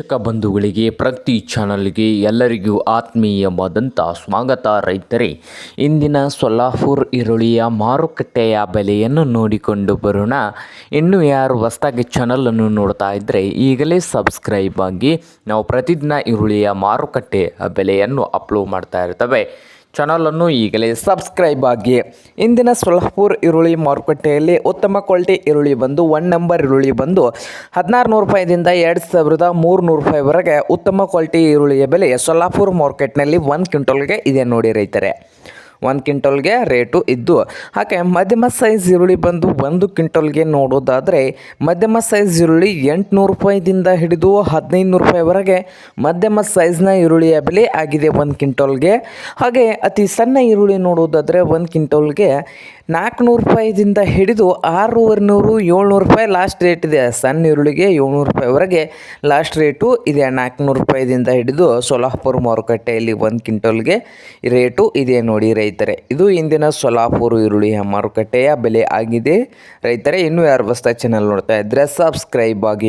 ವೀಕ್ಷಕ ಬಂಧುಗಳಿಗೆ ಪ್ರಗತಿ ಚಾನಲ್ಗೆ ಎಲ್ಲರಿಗೂ ಆತ್ಮೀಯವಾದಂಥ ಸ್ವಾಗತ. ರೈತರೇ, ಇಂದಿನ ಸೊಲ್ಲಾಪುರ್ ಈರುಳ್ಳಿಯ ಮಾರುಕಟ್ಟೆಯ ಬೆಲೆಯನ್ನು ನೋಡಿಕೊಂಡು ಬರೋಣ. ಇನ್ನು ಯಾರು ಹೊಸದಾಗಿ ಚಾನಲನ್ನು ನೋಡ್ತಾ ಇದ್ದರೆ ಈಗಲೇ ಸಬ್ಸ್ಕ್ರೈಬ್ ಆಗಿ. ನಾವು ಪ್ರತಿದಿನ ಈರುಳ್ಳಿಯ ಮಾರುಕಟ್ಟೆ ಬೆಲೆಯನ್ನು ಅಪ್ಲೋಡ್ ಮಾಡ್ತಾ ಇರ್ತವೆ. ಚಾನಲನ್ನು ಈಗಲೇ ಸಬ್ಸ್ಕ್ರೈಬ್ ಆಗಿ. ಇಂದಿನ ಸೊಲ್ಹಾಪುರ್ ಈರುಳ್ಳಿ ಮಾರುಕಟ್ಟೆಯಲ್ಲಿ ಉತ್ತಮ ಕ್ವಾಲಿಟಿ ಈರುಳ್ಳಿ ಬಂದು ಒನ್ ನಂಬರ್ ಈರುಳ್ಳಿ ಬಂದು ಹದಿನಾರು ನೂರು ರೂಪಾಯಿದಿಂದ ಎರಡು ಸಾವಿರದ ಮೂರು ನೂರು ರೂಪಾಯಿವರೆಗೆ ಉತ್ತಮ ಕ್ವಾಲಿಟಿ ಈರುಳ್ಳಿಯ ಬೆಲೆ ಸೊಲ್ಲಾಪುರ್ ಮಾರ್ಕೆಟ್ನಲ್ಲಿ ಒಂದು ಕ್ವಿಂಟಲ್ಗೆ ಇದೆ ನೋಡಿ ರೈತರೆ. ಒಂದು ಕ್ವಿಂಟಲ್ಗೆ ರೇಟು ಇದ್ದು, ಹಾಗೆ ಮಧ್ಯಮ ಸೈಜ್ ಈರುಳ್ಳಿ ಬಂದು ಒಂದು ಕ್ವಿಂಟಲ್ಗೆ ನೋಡೋದಾದರೆ, ಮಧ್ಯಮ ಸೈಜ್ ಈರುಳ್ಳಿ ಎಂಟುನೂರು ರೂಪಾಯಿದಿಂದ ಹಿಡಿದು ಹದಿನೈದು ನೂರು ರೂಪಾಯಿವರೆಗೆ ಮಧ್ಯಮ ಸೈಜ್ನ ಈರುಳ್ಳಿಯ ಬೆಲೆ ಆಗಿದೆ ಒಂದು ಕ್ವಿಂಟಲ್ಗೆ. ಹಾಗೆ ಅತಿ ಸಣ್ಣ ಈರುಳ್ಳಿ ನೋಡೋದಾದರೆ ಒಂದು ಕ್ವಿಂಟಲ್ಗೆ ನಾಲ್ಕುನೂರು ರೂಪಾಯಿದಿಂದ ಹಿಡಿದು ಆರೂವರೆ ನೂರು, ಏಳ್ನೂರು ರೂಪಾಯಿ ಲಾಸ್ಟ್ ರೇಟ್ ಇದೆ. ಸಣ್ಣ ಈರುಳ್ಳಿಗೆ ಏಳ್ನೂರು ರೂಪಾಯಿವರೆಗೆ ಲಾಸ್ಟ್ ರೇಟು ಇದೆ. ನಾಲ್ಕುನೂರು ರೂಪಾಯಿದಿಂದ ಹಿಡಿದು ಸೊಲಾಪುರ್ ಮಾರುಕಟ್ಟೆಯಲ್ಲಿ ಒಂದು ಕ್ವಿಂಟಲ್ಗೆ ರೇಟು ಇದೆ ನೋಡಿ ರೈತರೆ. ಇದು ಇಂದಿನ ಸೊಲಾಪುರ್ ಈರುಳ್ಳಿಯ ಮಾರುಕಟ್ಟೆಯ ಬೆಲೆ ಆಗಿದೆ. ರೈತರೇ, ಇನ್ನೂ ಯಾರು ಬಸ್ತಾ ಚಾನಲ್ ನೋಡ್ತಾ ಇದ್ದರೆ ಸಬ್ಸ್ಕ್ರೈಬ್ ಆಗಿ.